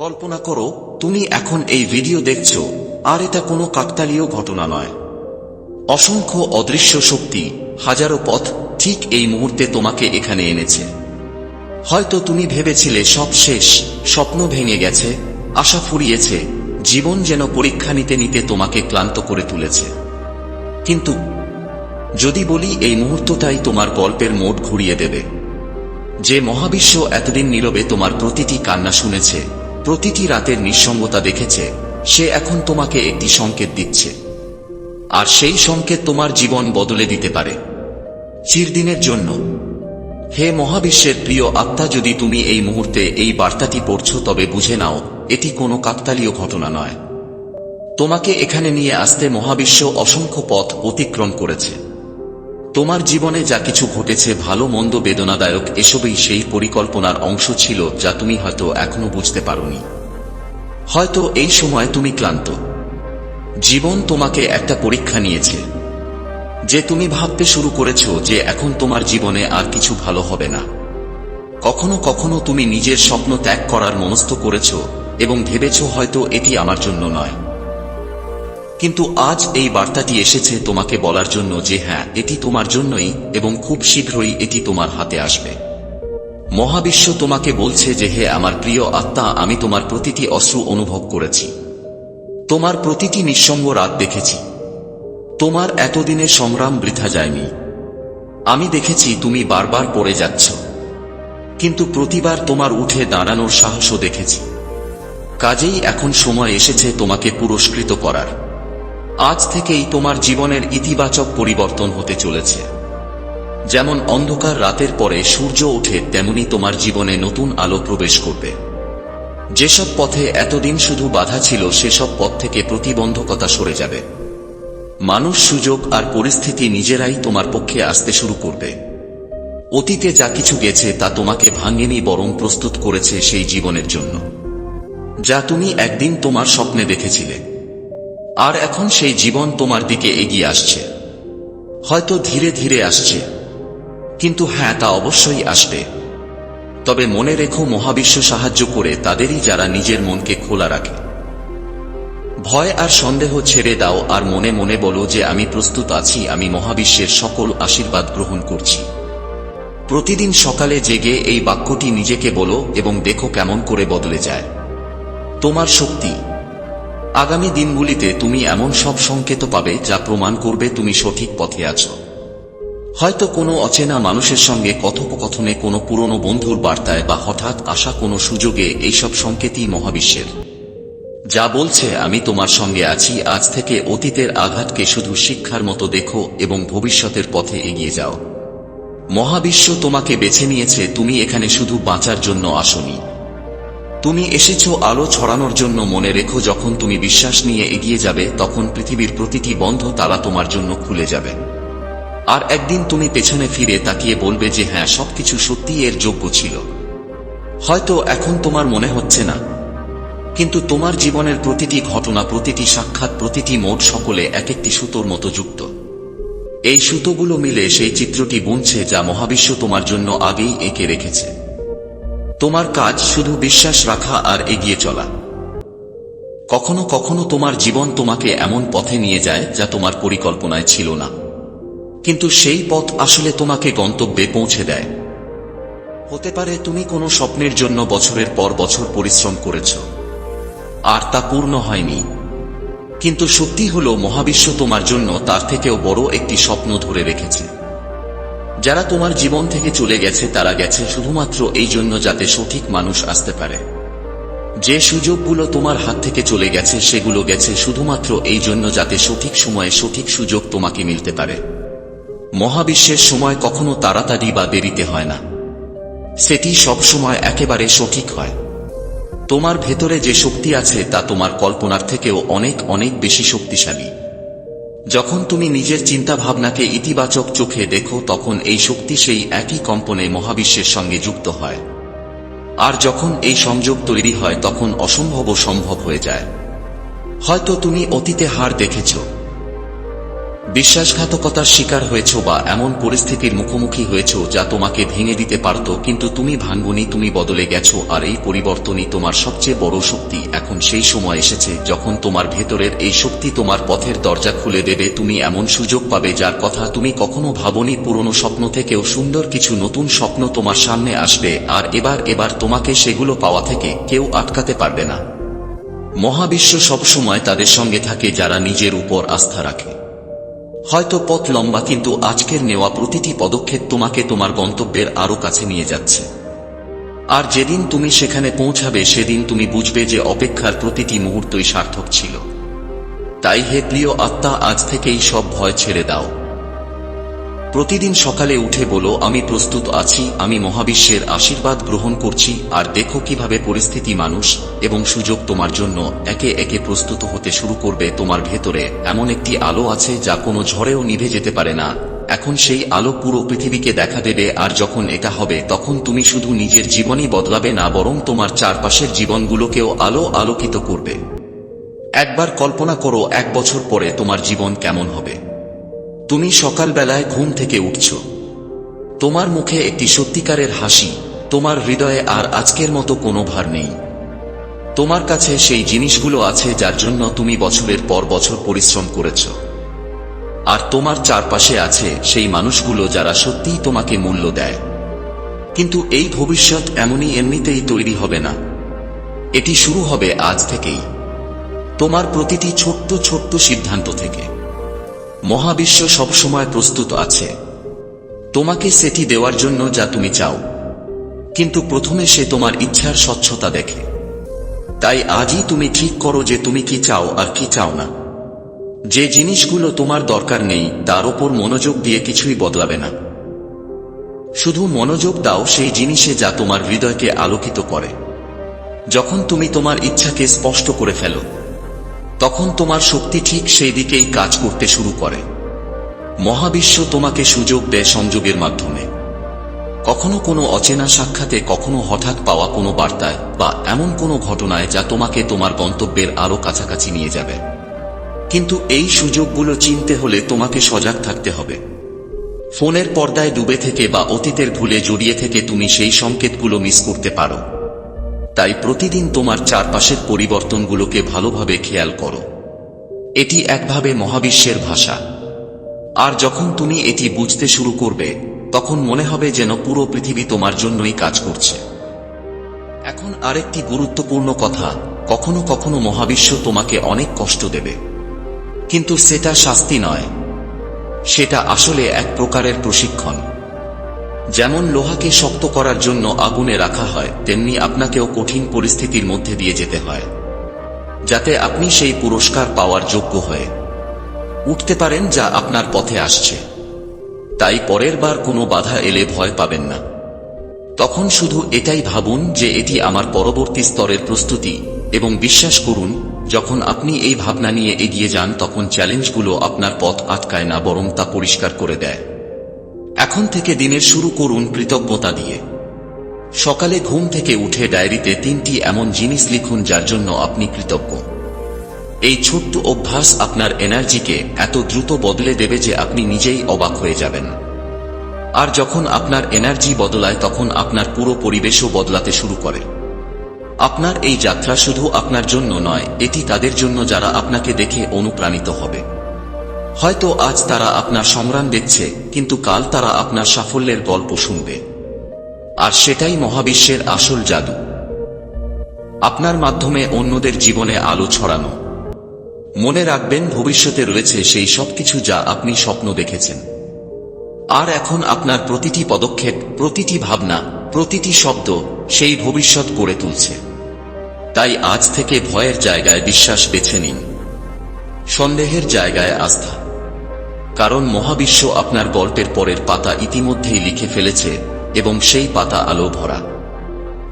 কল্পনা করো, তুমি এখন এই ভিডিও দেখছ, আর এটা কোনো কাকতালীয় ঘটনা নয়। অসংখ্য অদৃশ্য শক্তি হাজারো পথ ঠিক এই মুহূর্তে তোমাকে এখানে এনেছে। হয়তো তুমি ভেবেছিলে সব শেষ, স্বপ্ন ভেঙে গেছে, আশা ফুরিয়েছে, জীবন যেন পরীক্ষা নিতে নিতে তোমাকে ক্লান্ত করে তুলেছে। কিন্তু যদি বলি এই মুহূর্তটাই তোমার গল্পের মোড় ঘুরিয়ে দেবে। যে মহাবিশ্ব এতদিন নীরবে তোমার প্রতিটি কান্না শুনেছে প্রতিটি রাতের নিঃসঙ্গতা দেখেছে, সে এখন তোমাকে একটি সংকেত দিচ্ছে। আর সেই সংকেত তোমার জীবন বদলে দিতে পারে। চিরদিনের জন্য। হে মহাবিশ্বের প্রিয় আত্মা, যদি তুমি এই মুহূর্তে এই বার্তাটি পড়ছ, তবে বুঝে নাও, এটি কোনো কাকতালীয় ঘটনা নয়। তোমাকে এখানে নিয়ে আসতে মহাবিশ্ব অসংখ্য পথ অতিক্রম করেছে। তোমার জীবনে যা কিছু ঘটেছে ভালো, মন্দ, বেদনাদায়ক, এসবই সেই পরিকল্পনার অংশ ছিল যা তুমি হয়তো এখনও বুঝতে পারোনি। হয়তো এই সময় তুমি ক্লান্ত। জীবন তোমাকে একটা পরীক্ষা নিয়েছে, যে তুমি ভাবতে শুরু করেছ যে এখন তোমার জীবনে আর কিছু ভালো হবে না। কখনো কখনো তুমি নিজের স্বপ্ন ত্যাগ করার মনস্থ করেছ এবং ভেবেছ হয়তো এটি আমার জন্য নয়। কিন্তু আজ এই বার্তাটি এসেছে তোমাকে বলার জন্য যে হ্যাঁ এটি তোমার জন্যই এবং খুব শীঘ্রই এটি তোমার হাতে আসবে। মহাবিশ্ব তোমাকে বলছে যে হে আমার প্রিয় আত্মা, আমি তোমার প্রতিটি অশ্রু অনুভব করেছি। তোমার প্রতিটি নিঃসঙ্গ রাত দেখেছি। তোমার এতদিনের সংগ্রাম বৃথা যায়নি। আমি দেখেছি তুমি বারবার পড়ে যাচ্ছ। কিন্তু প্রতিবার তোমার উঠে দাঁড়ানোর সাহসও দেখেছি। কাজেই এখন সময় এসেছে তোমাকে পুরস্কৃত করার। আজ থেকেই তোমার জীবনের ইতিবাচক পরিবর্তন হতে চলেছে। যেমন অন্ধকার রাতের পরে সূর্য ওঠে, তেমনি তোমার জীবনে নতুন আলো প্রবেশ করবে। যেসব পথে এতদিন শুধু বাধা ছিল, সেসব পথ থেকে প্রতিবন্ধকতা সরে যাবে। মানুষ সুযোগ আর পরিস্থিতি নিজেরাই তোমার পক্ষে আসতে শুরু করবে। অতীতে যা কিছু গেছে, তা তোমাকে ভাঙেনি বরং প্রস্তুত করেছে সেই জীবনের জন্য। যা তুমি একদিন তোমার স্বপ্নে দেখেছিলে। আর এখন সেই জীবন তোমার দিকে এগিয়ে আসছে। হয়তো ধীরে ধীরে আসছে। কিন্তু হ্যাঁ তা অবশ্যই আসবে। তবে মনে রেখো, মহাবিশ্ব সাহায্য করে তাদেরই যারা নিজের মনকে খোলা রাখে। ভয় আর সন্দেহ ছেড়ে দাও আর মনে মনে বলো যে আমি প্রস্তুত আছি, আমি মহাবিশ্বের সকল আশীর্বাদ গ্রহণ করছি। প্রতিদিন সকালে জেগে এই বাক্যটি নিজেকে বলো এবং দেখো কেমন করে বদলে যায়। তোমার শক্তি আগামী দিনগুলিতে তুমি এমন সব সংকেত পাবে যা প্রমাণ করবে তুমি সঠিক পথে আছো। হয়তো কোনো অচেনা মানুষের সঙ্গে কথোপকথনে কোনো পুরনো বন্ধুর বার্তায় বা হঠাৎ আসা কোনো সুযোগে এইসব সংকেতই মহাবিশ্বের। যা বলছে, আমি তোমার সঙ্গে আছি, আজ থেকে অতীতের আঘাতকে শুধু শিক্ষার মতো দেখো এবং ভবিষ্যতের পথে এগিয়ে যাও। মহাবিশ্ব তোমাকে বেছে নিয়েছে, তুমি এখানে শুধু বাঁচার জন্য আসনি। তুমি এসেছ আলো ছড়ানোর জন্য মনে রেখো, যখন তুমি বিশ্বাস নিয়ে এগিয়ে যাবে, তখন পৃথিবীর প্রতিটি বন্ধ তালা তোমার জন্য খুলে যাবে। আর একদিন তুমি পেছনে ফিরে তাকিয়ে বলবে যে হ্যাঁ সবকিছু সত্যি এর যোগ্য ছিল। হয়তো এখন তোমার মনে হচ্ছে না। কিন্তু তোমার জীবনের প্রতিটি ঘটনা, প্রতিটি সাক্ষাৎ, প্রতিটি মোট সকলে এক একটি সুতোর মতো যুক্ত। এই সুতোগুলো মিলে সেই চিত্রটি বুনছে যা মহাবিশ্ব তোমার জন্য আগেই এঁকে রেখেছে। তোমার কাজ শুধু বিশ্বাস রাখা আর এগিয়ে চলা। কখনো কখনো তোমার জীবন তোমাকে এমন পথে নিয়ে যায় যা তোমার পরিকল্পনায় ছিল না। কিন্তু সেই পথ আসলে তোমাকে গন্তব্যে পৌঁছে দেয়। হতে পারে তুমি কোনো স্বপ্নের জন্য বছরের পর বছর পরিশ্রম করেছ, আর তা পূর্ণ হয়নি। কিন্তু সত্যি হল, মহাবিশ্ব তোমার জন্য তার থেকেও বড় একটি স্বপ্ন ধরে রেখেছে। যারা তোমার জীবন থেকে চলে গেছে, তারা গেছে শুধুমাত্র এই জন্য যাতে সঠিক মানুষ আসতে পারে। যে সুযোগগুলো তোমার হাত থেকে চলে গেছে, সেগুলো গেছে শুধুমাত্র এই জন্য যাতে সঠিক সময়ে সঠিক সুযোগ তোমাকে মিলতে পারে। মহাবিশ্বের সময় কখনো তাড়াতাড়ি বা দেরিতে হয় না। সেটি সবসময় একেবারে সঠিক হয়। তোমার ভেতরে যে শক্তি আছে, তা তোমার কল্পনার থেকেও অনেক অনেক বেশি শক্তিশালী। যখন তুমি নিজের চিন্তা ভাবনাকে ইতিবাচক চোখে দেখো, তখন এই শক্তি সেই একই কম্পনে মহাবিশ্বের সঙ্গে যুক্ত হয়। আর যখন এই সংযোগ তৈরি হয়, তখন অসম্ভব সম্ভব হয়ে যায়। হয়তো তুমি অতীতে হার দেখেছ বিশ্বাসঘাতকতার শিকার হয়েছ বা এমন পরিস্থিতির মুখোমুখি হয়েছ যা তোমাকে ভেঙে দিতে পারত, কিন্তু তুমি ভাঙ্গুনি, তুমি বদলে গেছো, আর এই পরিবর্তনই তোমার সবচেয়ে বড় শক্তি। এখন সেই সময় এসেছে যখন তোমার ভেতরের এই শক্তি তোমার পথের দরজা খুলে দেবে। তুমি এমন সুযোগ পাবে যার কথা তুমি কখনো ভাবনি। পুরনো স্বপ্ন থেকেও সুন্দর কিছু নতুন স্বপ্ন তোমার সামনে আসবে, আর এবার এবার তোমাকে সেগুলো পাওয়া থেকে কেউ আটকাতে পারবে না। মহাবিশ্ব সবসময় তাদের সঙ্গে থাকে যারা নিজের উপর আস্থা রাখে। হয়তো পথ লম্বা, কিন্তু আজকের নেওয়া প্রতিটি পদক্ষেপ তোমাকে তোমার গন্তব্যের আরও কাছে নিয়ে যাচ্ছে। আর যেদিন তুমি সেখানে পৌঁছাবে, সেদিন তুমি বুঝবে যে অপেক্ষার প্রতিটি মুহূর্তই সার্থক ছিল। তাই হে প্রিয় আত্মা, আজ থেকেই সব ভয় ছেড়ে দাও। প্রতিদিন সকালে উঠে বলো, আমি প্রস্তুত আছি, আমি মহাবিশ্বের আশীর্বাদ গ্রহণ করছি, আর দেখো কীভাবে পরিস্থিতি মানুষ এবং সুযোগ তোমার জন্য একে একে প্রস্তুত হতে শুরু করবে তোমার ভেতরে। এমন একটি আলো আছে যা কোনো ঝড়েও নিভে যেতে পারে না। এখন সেই আলো পুরো পৃথিবীকে দেখা দেবে, আর যখন এটা হবে, তখন তুমি শুধু নিজের জীবনই বদলাবে না, বরং তোমার চারপাশের জীবনগুলোকেও আলো আলোকিত করবে। একবার কল্পনা করো, এক বছর পরে তোমার জীবন কেমন হবে। তুমি সকালবেলায় ঘুম থেকে উঠছ। তোমার মুখে একটি সত্যিকারের হাসি, তোমার হৃদয়ে আর আজকের মতো কোনো ভার নেই। তোমার কাছে সেই জিনিসগুলো আছে যার জন্য তুমি বছরের পর বছর পরিশ্রম করেছ। আর তোমার চারপাশে আছে সেই মানুষগুলো যারা সত্যিই তোমাকে মূল্য দেয়। কিন্তু এই ভবিষ্যৎ এমনই এমনিতেই তৈরি হবে না। এটি শুরু হবে আজ থেকেই। তোমার প্রতিটি ছোট্ট ছোট্ট সিদ্ধান্ত থেকে। মহাবিশ্ব সবসময় প্রস্তুত আছে। তোমাকে সেটি দেওয়ার জন্য যা তুমি চাও। কিন্তু প্রথমে সে তোমার ইচ্ছার স্বচ্ছতা দেখে। তাই আজই তুমি ঠিক করো যে তুমি কি চাও আর কি চাও না। যে জিনিসগুলো তোমার দরকার নেই, তার ওপর মনোযোগ দিয়ে কিছুই বদলাবে না। শুধু মনোযোগ দাও সেই জিনিসে যা তোমার হৃদয়কে আলোকিত করে। যখন তুমি তোমার ইচ্ছাকে স্পষ্ট করে ফেলো তখন তোমার শক্তি ঠিক সেই দিকেই কাজ করতে শুরু করে। মহাবিশ্ব তোমাকে সুযোগ দেয় সংযোগের মাধ্যমে। কখনো কোনো অচেনা সাক্ষাতে, কখনো হঠাৎ পাওয়া কোনো বার্তায় বা এমন কোনো ঘটনায় যা তোমাকে তোমার গন্তব্যের আরও কাছাকাছি নিয়ে যাবে। কিন্তু এই সুযোগগুলো চিনতে হলে তোমাকে সজাগ থাকতে হবে। ফোনের পর্দায় ডুবে থেকে বা অতীতের ভুলে জড়িয়ে থেকে তুমি সেই সংকেতগুলো মিস করতে পারো। তাই প্রতিদিন তোমার চারপাশের পরিবর্তনগুলোকে ভালোভাবে খেয়াল করো। এটি একভাবে মহাবিশ্বের ভাষা। আর যখন তুমি এটি বুঝতে শুরু করবে, তখন মনে হবে যেন পুরো পৃথিবী তোমার জন্যই কাজ করছে। এখন আরেকটি গুরুত্বপূর্ণ কথা, কখনো কখনো মহাবিশ্ব তোমাকে অনেক কষ্ট দেবে। কিন্তু সেটা শাস্তি নয়। সেটা আসলে এক প্রকারের প্রশিক্ষণ। যেমন লোহাকে শক্ত করার জন্য আগুনে রাখা হয়, তেমনি আপনাকেও কঠিন পরিস্থিতির মধ্যে দিয়ে যেতে হয়, যাতে আপনি সেই পুরস্কার পাওয়ার যোগ্য হয়ে উঠতে পারেন যা আপনার পথে আসছে। তাই পরের বার কোনো বাধা এলে ভয় পাবেন না। তখন শুধু এটাই ভাবুন যে এটি আমার পরবর্তী স্তরের প্রস্তুতি এবং বিশ্বাস করুন, যখন আপনি এই ভাবনা নিয়ে এগিয়ে যান, তখন চ্যালেঞ্জগুলো আপনার পথ আটকায় না, বরং তা পরিষ্কার করে দেয়। এখন থেকে দিনের শুরু করুন কৃতজ্ঞতা দিয়ে। সকালে ঘুম থেকে উঠে ডায়েরিতে তিনটি এমন জিনিস লিখুন যার জন্য আপনি কৃতজ্ঞ। এই ছোট্ট অভ্যাস আপনার এনার্জিকে এত দ্রুত বদলে দেবে যে আপনি নিজেই অবাক হয়ে যাবেন। আর যখন আপনার এনার্জি বদলায়, তখন আপনার পুরো পরিবেশও বদলাতে শুরু করে। আপনার এই যাত্রা শুধু আপনার জন্য নয়, এটি তাদের জন্য যারা আপনাকে দেখে অনুপ্রাণিত হবে। হয়তো আজ তারা আপনার সংগ্রাম দেখছে, কিন্তু কাল তারা আপনার সাফল্যের গল্প শুনবে। আর সেটাই মহাবিশ্বের আসল জাদু। আপনার মাধ্যমে অন্যদের জীবনে আলো ছড়ানো। মনে রাখবেন, ভবিষ্যতে রয়েছে সেই সবকিছু যা আপনি স্বপ্ন দেখেছেন। আর এখন আপনার প্রতিটি পদক্ষেপ, প্রতিটি ভাবনা, প্রতিটি শব্দ সেই ভবিষ্যৎ গড়ে তুলছে। তাই আজ থেকে ভয়ের জায়গায় বিশ্বাস বেছে নিন। সন্দেহের জায়গায় আস্থা। কারণ মহাবিশ্ব আপনার গল্পের পরের পাতা ইতিমধ্যেই লিখে ফেলেছে এবং সেই পাতা আলো ভরা।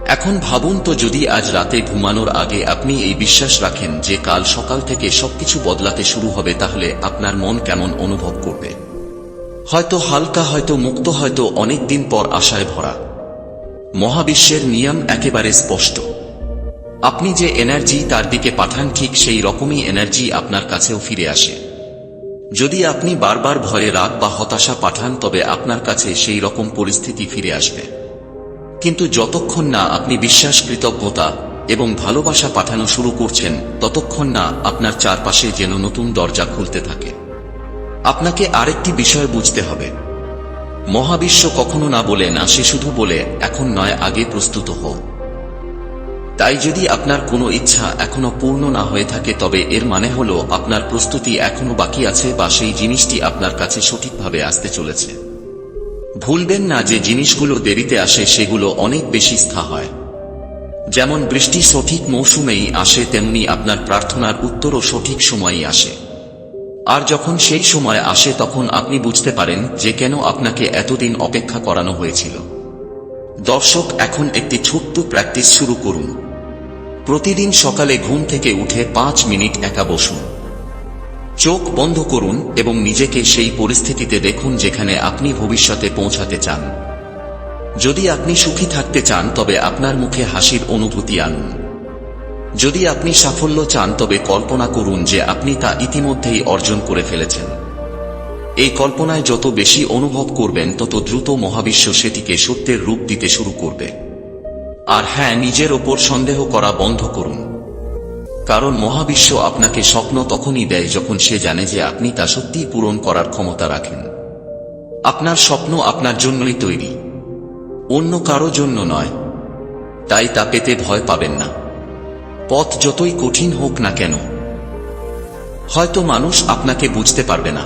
এখন ভাবুন তো যদি আজ রাতে ঘুমানোর আগে আপনি এই বিশ্বাস রাখেন যে কাল সকাল থেকে সবকিছু বদলাতে শুরু হবে, তাহলে আপনার মন কেমন অনুভব করবে? হয়তো হালকা, হয়তো মুক্ত, হয়তো অনেক দিন পর আশায় ভরা। মহাবিশ্বের নিয়ম একেবারে স্পষ্ট। আপনি যে এনার্জি তার দিকে পাঠান, ঠিক সেই রকমই এনার্জি আপনার কাছেও ফিরে আসে। যদি আপনি বারবার ভয়ে রাগ বা হতাশা পাঠান, তবে আপনার কাছে সেই রকম পরিস্থিতি ফিরে আসবে। কিন্তু যতক্ষণ না আপনি বিশ্বাস কৃতজ্ঞতা এবং ভালোবাসা পাঠানো শুরু করছেন, ততক্ষণ না আপনার চারপাশে যেন নতুন দরজা খুলতে থাকে। আপনাকে আরেকটি বিষয় বুঝতে হবে। মহাবিশ্ব কখনো না বলে, না সে শুধু বলে, এখন নয়, আগে প্রস্তুত হোক তাই যদি আপনার কোনো ইচ্ছা এখনও পূর্ণ না হয়ে থাকে, তবে এর মানে হল আপনার প্রস্তুতি এখনও বাকি আছে বা সেই জিনিসটি আপনার কাছে সঠিকভাবে আসতে চলেছে। ভুলবেন না যে জিনিসগুলো দেরিতে আসে, সেগুলো অনেক বেশি স্থা হয়। যেমন বৃষ্টি সঠিক মৌসুমেই আসে, তেমনি আপনার প্রার্থনার উত্তরও সঠিক সময়েই আসে। আর যখন সেই সময় আসে, তখন আপনি বুঝতে পারেন যে কেন আপনাকে এতদিন অপেক্ষা করানো হয়েছিল। দর্শক, এখন একটি ছোট্ট প্র্যাকটিস শুরু করুন। প্রতিদিন সকালে ঘুম থেকে উঠে পাঁচ মিনিট একা বসুন। চোখ বন্ধ করুন এবং নিজেকে সেই পরিস্থিতিতে দেখুন যেখানে আপনি ভবিষ্যতে পৌঁছাতে চান। যদি আপনি সুখী থাকতে চান, তবে আপনার মুখে হাসির অনুভূতি আনুন। যদি আপনি সাফল্য চান, তবে কল্পনা করুন যে আপনি তা ইতিমধ্যেই অর্জন করে ফেলেছেন। এই কল্পনায় যত বেশি অনুভব করবেন, তত দ্রুত মহাবিশ্ব সেটিকে সত্যের রূপ দিতে শুরু করবে। আর হ্যাঁ নিজের ওপর সন্দেহ করা বন্ধ করুন। কারণ মহাবিশ্ব আপনাকে স্বপ্ন তখনই দেয় যখন সে জানে যে আপনি তা সত্যিই পূরণ করার ক্ষমতা রাখেন। আপনার স্বপ্ন আপনার জন্যই তৈরি। অন্য কারও জন্য নয়। তাই তা পেতে ভয় পাবেন না। পথ যতই কঠিন হোক না কেন, হয়তো মানুষ আপনাকে বুঝতে পারবে না।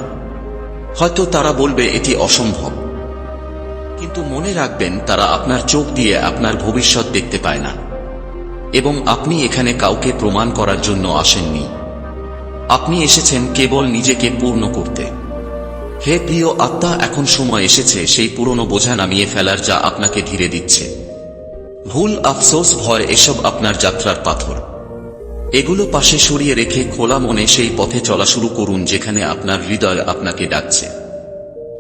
হয়তো তারা বলবে, এটি অসম্ভব। কিন্তু মনে রাখবেন, তারা আপনার চোখ দিয়ে আপনার ভবিষ্যৎ দেখতে পায় না। এবং আপনি এখানে কাউকে প্রমাণ করার জন্য আসেননি। আপনি এসেছেন কেবল নিজেকে পূর্ণ করতে। হে প্রিয় আত্মা, এখন সময় এসেছে, সেই পুরনো বোঝা নামিয়ে ফেলার যা আপনাকে ধীরে দিচ্ছে। ভুল, আফসোস, ভয়, এসব আপনার যাত্রার পাথর। এগুলো পাশে সরিয়ে রেখে খোলা মনে সেই পথে চলা শুরু করুন, যেখানে আপনার হৃদয় আপনাকে ডাকছে।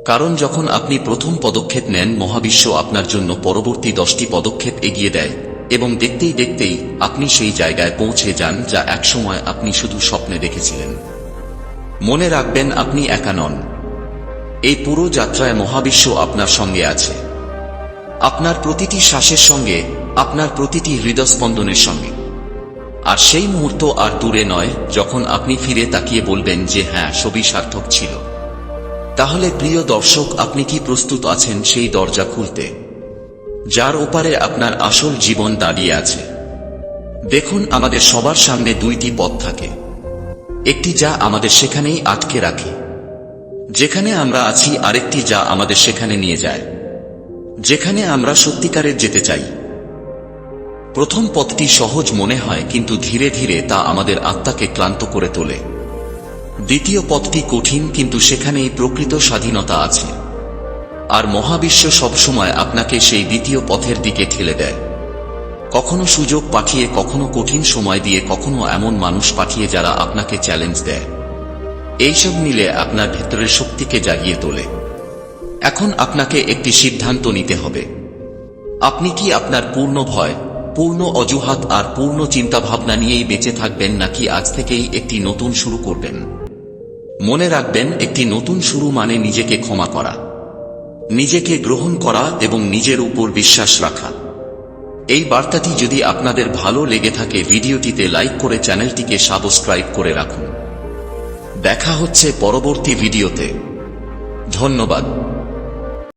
কারণ যখন আপনি প্রথম পদক্ষেপ নেন, মহাবিশ্ব আপনার জন্য পরবর্তী দশটি পদক্ষেপ এগিয়ে দেয় এবং দেখতেই দেখতেই আপনি সেই জায়গায় পৌঁছে যান যা একসময় আপনি শুধু স্বপ্নে দেখেছিলেন। মনে রাখবেন, আপনি একা নন। এই পুরো যাত্রায় মহাবিশ্ব আপনার সঙ্গে আছে। আপনার প্রতিটি শ্বাসের সঙ্গে, আপনার প্রতিটি হৃদস্পন্দনের সঙ্গে। আর সেই মুহূর্ত আর দূরে নয়, যখন আপনি ফিরে তাকিয়ে বলবেন যে হ্যাঁ সবই সার্থক ছিল। তাহলে প্রিয় দর্শক, আপনি কি প্রস্তুত আছেন সেই দরজা খুলতে? যার ওপারে আপনার আসল জীবন দাঁড়িয়ে আছে। দেখুন, আমাদের সবার সামনে দুইটি পথ থাকে। একটি যা আমাদের সেখানেই আটকে রাখে। যেখানে আমরা আছি, আরেকটি যা আমাদের সেখানে নিয়ে যায়। যেখানে আমরা সত্যিকারের যেতে চাই। প্রথম পথটি সহজ মনে হয়, কিন্তু ধীরে ধীরে তা আমাদের আত্মাকে ক্লান্ত করে তোলে। দ্বিতীয় পথটি কঠিন, কিন্তু সেখানেই প্রকৃত স্বাধীনতা আছে। আর মহাবিশ্ব সবসময় আপনাকে সেই দ্বিতীয় পথের দিকে ঠেলে দেয়। কখনো সুযোগ পাঠিয়ে, কখনো কঠিন সময় দিয়ে, কখনো এমন মানুষ পাঠিয়ে যারা আপনাকে চ্যালেঞ্জ দেয়। এইসব মিলে আপনার ভেতরের শক্তিকে জাগিয়ে তোলে। এখন আপনাকে একটি সিদ্ধান্ত নিতে হবে। আপনি কি আপনার পূর্ণ ভয়, পূর্ণ অজুহাত আর পূর্ণ চিন্তাভাবনা নিয়েই বেঁচে থাকবেন নাকি আজ থেকেই একটি নতুন শুরু করবেন? মনে রাখবেন, একটি নতুন শুরু মানে নিজেকে ক্ষমা করা। নিজেকে গ্রহণ করা এবং নিজের উপর বিশ্বাস রাখা। এই বার্তাটি যদি আপনাদের ভালো লেগে থাকে, ভিডিওটিতে লাইক করে চ্যানেলটিকে সাবস্ক্রাইব করে রাখুন। দেখা হচ্ছে পরবর্তী ভিডিওতে। ধন্যবাদ।